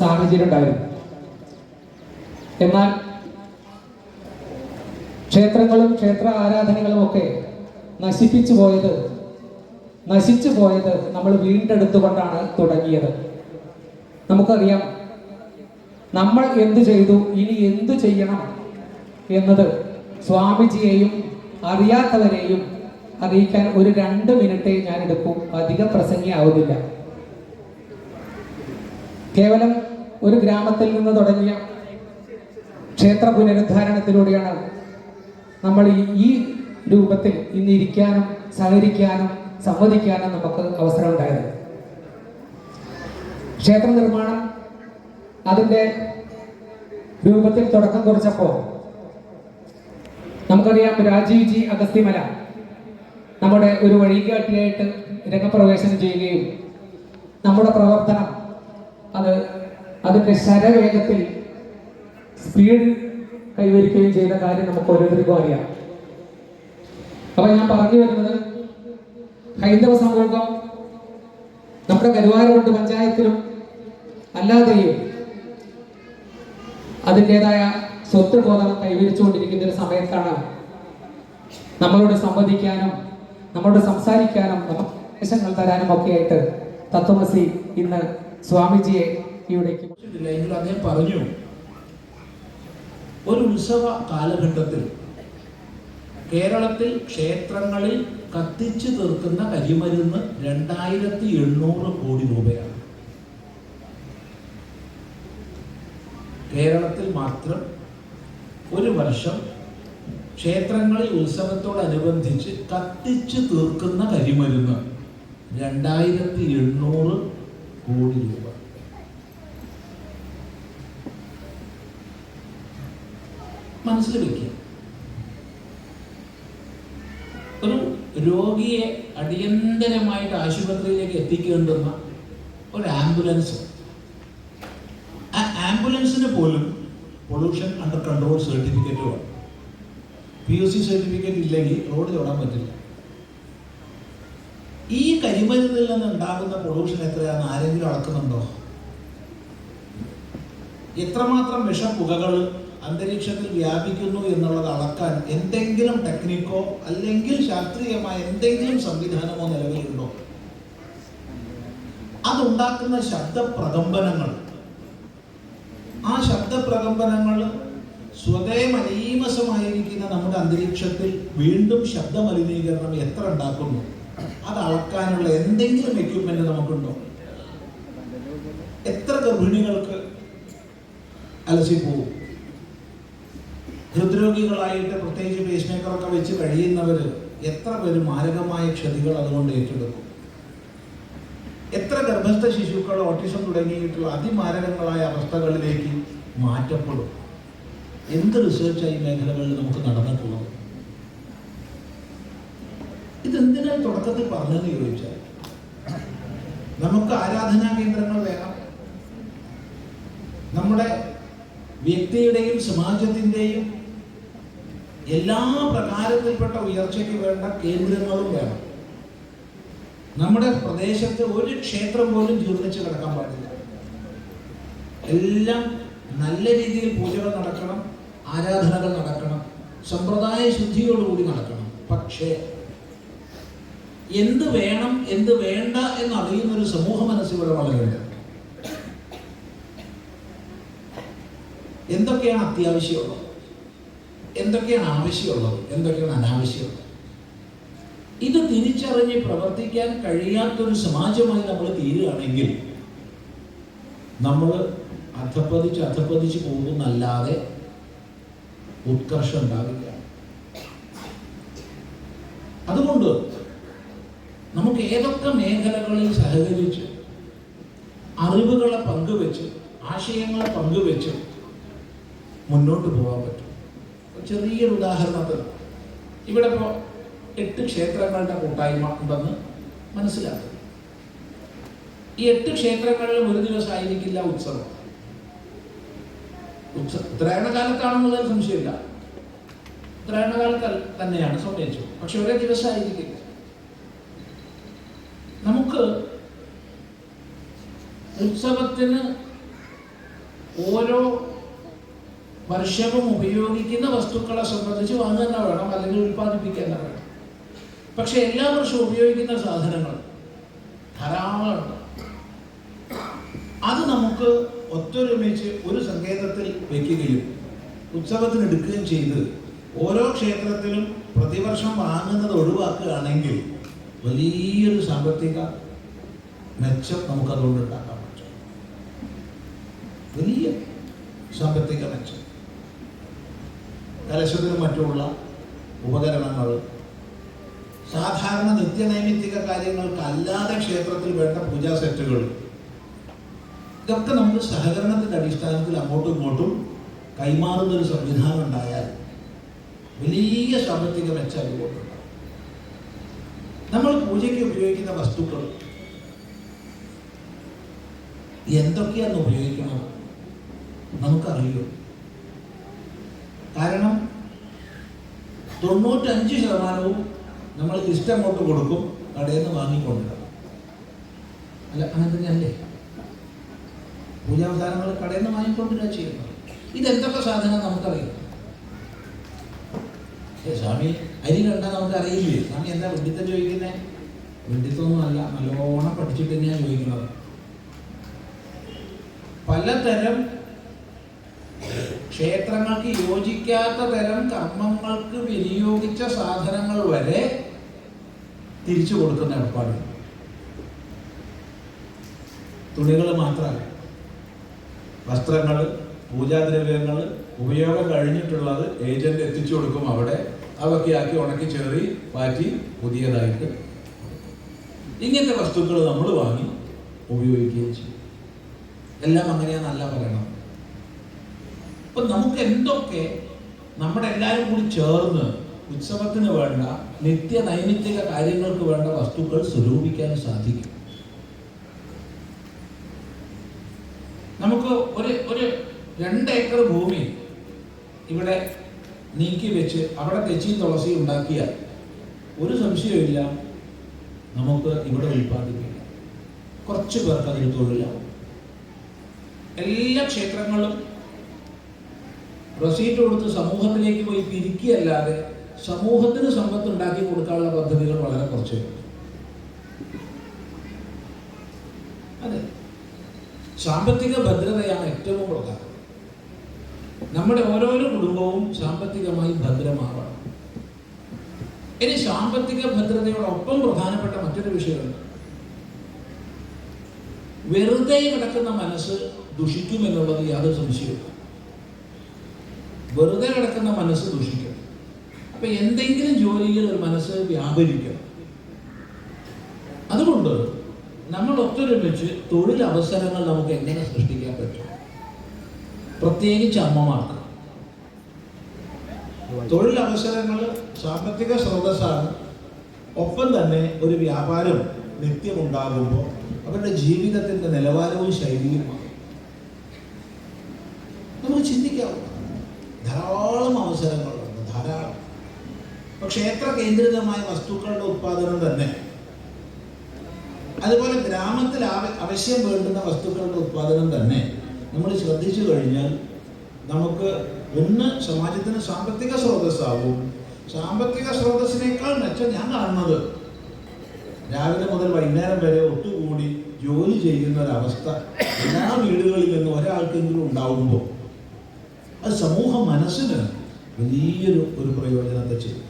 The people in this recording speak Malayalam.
സാഹചര്യം ഉണ്ടായിരുന്നു. എന്നാൽ ക്ഷേത്രങ്ങളും ക്ഷേത്ര ആരാധനകളും ഒക്കെ നശിപ്പിച്ചു പോയത് നശിച്ചു പോയത് നമ്മൾ വീണ്ടെടുത്തുകൊണ്ടാണ് തുടങ്ങിയത്. നമുക്കറിയാം നമ്മൾ എന്ത് ചെയ്തു ഇനി എന്തു ചെയ്യണം എന്നത് സ്വാമിജിയെയും അറിയാത്തവരെയും അറിയിക്കാൻ ഒരു രണ്ട് മിനിറ്റേ ഞാൻ എടുക്കും അധികം പ്രസംഗിയാവുന്നില്ല. കേവലം ഒരു ഗ്രാമത്തിൽ നിന്ന് തുടങ്ങിയ ക്ഷേത്ര പുനരുദ്ധാരണത്തിലൂടെയാണ് നമ്മൾ ഈ രൂപത്തിൽ ഇന്ന് ഇരിക്കാനും സഹകരിക്കാനും സംവദിക്കാനും നമുക്ക് അവസരം ഉണ്ടായത് ക്ഷേത്ര നിർമ്മാണം അതിന്റെ രൂപത്തിൽ തുടക്കം കുറിച്ചപ്പോൾ നമുക്കറിയാം രാജീവ് ജി അഗസ്തിമല നമ്മുടെ ഒരു വഴികാട്ടിയായിട്ട് രംഗപ്രവേശനം ചെയ്യുകയും നമ്മുടെ പ്രവർത്തനം അത് അതിന്റെ ശരവേഗത്തിൽ സ്പീഡ് കൈവരിക്കുകയും ചെയ്ത കാര്യം നമുക്ക് ഓരോരുത്തർക്കും അറിയാം. അപ്പൊ ഞാൻ പറഞ്ഞു വരുന്നത് ഹൈന്ദവ സമൂഹം നമ്മുടെ കരുവാരക്കുണ്ട് പഞ്ചായത്തിലും അല്ലാതെയും അതിന്റെതായ സ്വത്ത് ബോധം കൈവരിച്ചുകൊണ്ടിരിക്കുന്ന ഒരു സമയത്താണ് നമ്മളോട് സംവദിക്കാനും നമ്മളോട് സംസാരിക്കാനും നമുക്ക് തരാനും ഒക്കെ ആയിട്ട് തത്വമസി ഇന്ന് സ്വാമിജിയെ ഇവിടേക്ക് അദ്ദേഹം പറഞ്ഞു ഒരു ഉത്സവ കാലഘട്ടത്തിൽ കേരളത്തിൽ ക്ഷേത്രങ്ങളിൽ കത്തിച്ചു തീർക്കുന്ന കരിമരുന്ന് രണ്ടായിരത്തി എണ്ണൂറ് കോടി രൂപയാണ്. കേരളത്തിൽ മാത്രം ഒരു വർഷം ക്ഷേത്രങ്ങളിൽ ഉത്സവത്തോടനുബന്ധിച്ച് കത്തിച്ചു തീർക്കുന്ന കരിമരുന്ന് രണ്ടായിരത്തി എണ്ണൂറ് കോടി രൂപ മനസ്സിൽ വെക്കുക. ഒരു രോഗിയെ അടിയന്തരമായിട്ട് ആശുപത്രിയിലേക്ക് എത്തിക്കേണ്ടുന്ന ഒരു ആംബുലൻസ്. ആ ആംബുലൻസിന് പോലും പൊല്യൂഷൻ അണ്ടർ കൺട്രോൾ സർട്ടിഫിക്കറ്റ് വേണം. പി യു സി സർട്ടിഫിക്കറ്റ് ഇല്ലെങ്കിൽ റോഡ് തൊടാൻ പറ്റില്ല. ഈ കരിമരുന്നിൽ നിന്ന് ഉണ്ടാകുന്ന പൊള്യൂഷൻ എത്രയാണ് ആരെങ്കിലും അളക്കുന്നുണ്ടോ? എത്രമാത്രം വിഷപ്പുകകൾ അന്തരീക്ഷത്തിൽ വ്യാപിക്കുന്നു എന്നുള്ളത് അളക്കാൻ എന്തെങ്കിലും ടെക്നിക്കോ അല്ലെങ്കിൽ ശാസ്ത്രീയമായ എന്തെങ്കിലും സംവിധാനമോ നിലവിലുണ്ടോ? അതുണ്ടാക്കുന്ന ശബ്ദ പ്രകമ്പനങ്ങൾ ആ ശബ്ദ പ്രകമ്പനങ്ങൾ സ്വതേ അനീമസമായിരിക്കുന്ന നമ്മുടെ അന്തരീക്ഷത്തിൽ വീണ്ടും ശബ്ദ മലിനീകരണം എത്ര ഉണ്ടാക്കുന്നു? അത് അളക്കാനുള്ള എന്തെങ്കിലും എക്യുപ്മെന്റ് നമുക്കുണ്ടോ? എത്ര ഗർഭിണികൾക്ക് അലസി പോകും? ഹൃദ്രോഗികളായിട്ട് പ്രത്യേകിച്ച് പേസ് മേക്കറൊക്കെ വെച്ച് കഴിയുന്നവർ എത്ര പേര് മാരകമായ ക്ഷതികൾ അതുകൊണ്ട് ഏറ്റെടുക്കും? എത്ര ഗർഭസ്ഥ ശിശുക്കൾ ഓട്ടിസം തുടങ്ങിയിട്ടുള്ള അതിമാരകങ്ങളായ അവസ്ഥകളിലേക്ക് മാറ്റപ്പെടും? എന്ത് റിസർച്ചായി മേഖലകളിൽ നമുക്ക് നടന്നിട്ടുള്ളത്? ഇതെന്തിനാ തുടക്കത്തിൽ പറഞ്ഞതെന്ന് ചോദിച്ചാൽ നമുക്ക് ആരാധനാ കേന്ദ്രങ്ങൾ വേണം. നമ്മുടെ വ്യക്തിയുടെയും സമാജത്തിന്റെയും എല്ലാ പ്രകാരത്തിൽപ്പെട്ട ഉയർച്ചയ്ക്ക് വേണ്ട കേന്ദ്രങ്ങളും വേണം. നമ്മുടെ പ്രദേശത്ത് ഒരു ക്ഷേത്രം പോലും ജീർണിച്ച് കിടക്കാൻ പാടില്ല. എല്ലാം നല്ല രീതിയിൽ പൂജകൾ നടക്കണം ആരാധനകൾ നടക്കണം സമ്പ്രദായ ശുദ്ധിയോടുകൂടി നടക്കണം. പക്ഷേ എന്ത് വേണം എന്ത് വേണ്ട എന്ന് അറിയുന്ന ഒരു സമൂഹ മനസ്സ് മനസ്സിലൂടെ വളരുന്നുണ്ട്. എന്തൊക്കെയാണ് അത്യാവശ്യമുള്ളത്? എന്തൊക്കെയാണ് ആവശ്യമുള്ളത്? എന്തൊക്കെയാണ് അനാവശ്യമുള്ളത്? ഇത് തിരിച്ചറിഞ്ഞ് പ്രവർത്തിക്കാൻ കഴിയാത്തൊരു സമാജമായി നമ്മൾ തീരുകയാണെങ്കിൽ നമ്മൾ അധപ്പതിച്ച് അധപ്പതിച്ച് പോകുന്നല്ലാതെ ഉത്കർഷം ഉണ്ടാവില്ല. അതുകൊണ്ട് നമുക്ക് ഏതൊക്കെ മേഖലകളിൽ സഹകരിച്ച് അറിവുകളെ പങ്കുവെച്ച് ആശയങ്ങളെ പങ്കുവെച്ച് മുന്നോട്ട് പോകാൻ പറ്റും. ചെറിയൊരു ഉദാഹരണത്തിന് ഇവിടെ ഇപ്പോൾ എട്ട് ക്ഷേത്രങ്ങളുടെ കൂട്ടായ്മ ഉണ്ടെന്ന് മനസ്സിലാക്കും ഈ എട്ട് ക്ഷേത്രങ്ങളിലും ഒരു ദിവസമായിരിക്കില്ല ഉത്സവം. ഉത്സവ ഉത്തരായണ കാലത്താണെന്നുള്ളത് സംശയമില്ല. ഉത്തരായണ കാലത്ത് തന്നെയാണ് സംഭവിച്ചു പക്ഷെ ഒരേ ദിവസമായിരിക്കില്ല. നമുക്ക് ഉത്സവത്തിന് ഓരോ വർഷവും ഉപയോഗിക്കുന്ന വസ്തുക്കളെ സംബന്ധിച്ച് വാങ്ങുന്ന വേണം അല്ലെങ്കിൽ ഉൽപ്പാദിപ്പിക്കുന്ന വേണം. പക്ഷെ എല്ലാ വർഷവും ഉപയോഗിക്കുന്ന സാധനങ്ങൾ ധാരാളമുണ്ട്. അത് നമുക്ക് ഒത്തൊരുമിച്ച് ഒരു സങ്കേതത്തിൽ വയ്ക്കുകയും ഉത്സവത്തിന് എടുക്കുകയും ചെയ്ത് ഓരോ ക്ഷേത്രത്തിലും പ്രതിവർഷം വാങ്ങുന്നത് ഒഴിവാക്കുകയാണെങ്കിൽ വലിയൊരു സാമ്പത്തിക മെച്ചം നമുക്കതുകൊണ്ട് ഉണ്ടാക്കാൻ പറ്റും. വലിയ സാമ്പത്തിക മെച്ചം. കലശത്തിനും മറ്റുമുള്ള ഉപകരണങ്ങൾ സാധാരണ നിത്യനൈമിത്തിക കാര്യങ്ങൾക്കല്ലാതെ ക്ഷേത്രത്തിൽ വേണ്ട പൂജാ സെറ്റുകൾ ഇതൊക്കെ നമുക്ക് സഹകരണത്തിന്റെ അടിസ്ഥാനത്തിൽ അങ്ങോട്ടും ഇങ്ങോട്ടും കൈമാറുന്ന ഒരു സംവിധാനം ഉണ്ടായാൽ വലിയ സാമ്പത്തിക മെച്ചം അതുകൊണ്ടുണ്ടാകും നമ്മൾ പൂജയ്ക്ക് ഉപയോഗിക്കുന്ന വസ്തുക്കൾ എന്തൊക്കെയാണ് ഉപയോഗിക്കണം? നമുക്കറിയോ? കാരണം തൊണ്ണൂറ്റഞ്ച് ശതമാനവും നമ്മൾ ഇഷ്ടം കൊണ്ട് കൊടുക്കും കടയിൽ നിന്ന് വാങ്ങിക്കൊണ്ട്. അല്ല അങ്ങനെ തന്നെയല്ലേ പൂജാവസാനങ്ങൾ കടയിൽ നിന്ന് വാങ്ങിക്കൊണ്ടിരുക ചെയ്യുന്നത്. ഇതെന്തൊക്കെ സാധനം നമുക്കറിയാം? സ്വാമി അരി കണ്ടാൽ നമുക്ക് അറിയില്ലേ? സ്വാമി എന്താ വെണ്ടിത്തം ചോദിക്കുന്നേ? വെണ്ടിത്തൊന്നും അല്ല നല്ലോണം പഠിച്ചിട്ട് തന്നെയാണ് ചോദിക്കുന്നത്. പലതരം ക്ഷേത്രങ്ങൾക്ക് യോജിക്കാത്ത തരം കർമ്മങ്ങൾക്ക് വിനിയോഗിച്ച സാധനങ്ങൾ വരെ തിരിച്ചു കൊടുക്കുന്ന ഏർപ്പാട്. തുണികൾ മാത്രമല്ല വസ്ത്രങ്ങൾ പൂജാദ്രവ്യങ്ങൾ ഉപയോഗം കഴിഞ്ഞിട്ടുള്ളത് ഏജന്റ് എത്തിച്ചു കൊടുക്കും അവിടെ. അതൊക്കെ ആക്കി ഉണക്കി ചേറി മാറ്റി പുതിയതായിട്ട് ഇങ്ങനത്തെ വസ്തുക്കൾ നമ്മൾ വാങ്ങി ഉപയോഗിക്കുകയും ചെയ്യും. എല്ലാം അങ്ങനെയാണെന്നല്ല പറയണം അപ്പൊ നമുക്ക് എന്തൊക്കെ നമ്മുടെ എല്ലാവരും കൂടി ചേർന്ന് ഉത്സവത്തിന് വേണ്ട നിത്യ നൈമിത്തിക കാര്യങ്ങൾക്ക് വേണ്ട വസ്തുക്കൾ സ്വരൂപിക്കാൻ സാധിക്കും. നമുക്ക് ഒരു ഒരു രണ്ട് ഏക്കർ ഭൂമി ഇവിടെ നീക്കി വെച്ച് അവിടെ തെച്ചി തുളസി ഉണ്ടാക്കിയാൽ ഒരു സംശയമില്ല നമുക്ക് ഇവിടെ ഉൽപ്പാദിപ്പിക്കാം. കുറച്ച് പേർക്ക് അതിന് തൊഴിലാവും. എല്ലാ ക്ഷേത്രങ്ങളും റസീറ്റ് കൊടുത്ത് സമൂഹത്തിലേക്ക് പോയി പിരിക്കുകയല്ലാതെ സമൂഹത്തിന് സമ്പത്ത് ഉണ്ടാക്കി കൊടുക്കാനുള്ള പദ്ധതികൾ വളരെ കുറച്ച്. അതെ. സാമ്പത്തിക ഭദ്രതയാണ് ഏറ്റവും പ്രധാനം. നമ്മുടെ ഓരോരോ കുടുംബവും സാമ്പത്തികമായി ഭദ്രമാവണം. ഇനി സാമ്പത്തിക ഭദ്രതയോടൊപ്പം പ്രധാനപ്പെട്ട മറ്റൊരു വിഷയമുണ്ട്. വെറുതെ കിടക്കുന്ന മനസ്സ് ദുഷിക്കുമെന്നുള്ളത് യാതൊരു സംശയമില്ല വെറുതെ കിടക്കുന്ന മനസ്സ് ദുഷിക്കും അപ്പൊ എന്തെങ്കിലും ജോലിയിൽ ഒരു മനസ്സ് വ്യാപരിക്കണം. അതുകൊണ്ട് നമ്മൾ ഒത്തൊരുമിച്ച് തൊഴിലവസരങ്ങൾ നമുക്ക് എങ്ങനെ സൃഷ്ടിക്കാൻ പറ്റും? പ്രത്യേകിച്ച് അമ്മമാർക്ക്. തൊഴിലവസരങ്ങൾ സാമ്പത്തിക സ്രോതസ്സാണ്. ഒപ്പം തന്നെ ഒരു വ്യാപാരം നിത്യമുണ്ടാകുമ്പോൾ അവരുടെ ജീവിതത്തിന്റെ നിലവാരവും ശൈലിയും നമുക്ക് ചിന്തിക്കാവുന്ന ധാരാളം അവസരങ്ങളുണ്ട് ധാരാളം. ക്ഷേത്ര കേന്ദ്രിതമായ വസ്തുക്കളുടെ ഉത്പാദനം തന്നെ. അതുപോലെ ഗ്രാമത്തിൽ ആവശ്യം വേണ്ടുന്ന വസ്തുക്കളുടെ ഉത്പാദനം തന്നെ. നമ്മൾ ശ്രദ്ധിച്ചു കഴിഞ്ഞാൽ നമുക്ക് ഒന്ന് സമാജത്തിന് സാമ്പത്തിക സ്രോതസ്സാവും സാമ്പത്തിക സ്രോതസ്സിനേക്കാൾ മെച്ചം ഞാൻ കാണുന്നത്. രാവിലെ മുതൽ വൈകുന്നേരം വരെ ഒത്തുകൂടി ജോലി ചെയ്യുന്ന ഒരവസ്ഥ എല്ലാ വീടുകളിൽ നിന്ന് ഒരാൾക്കെങ്കിലും ഉണ്ടാവുമ്പോൾ അത് സമൂഹ മനസ്സിന് വലിയൊരു ഒരു പ്രയോജനത്തെ ചെയ്യും.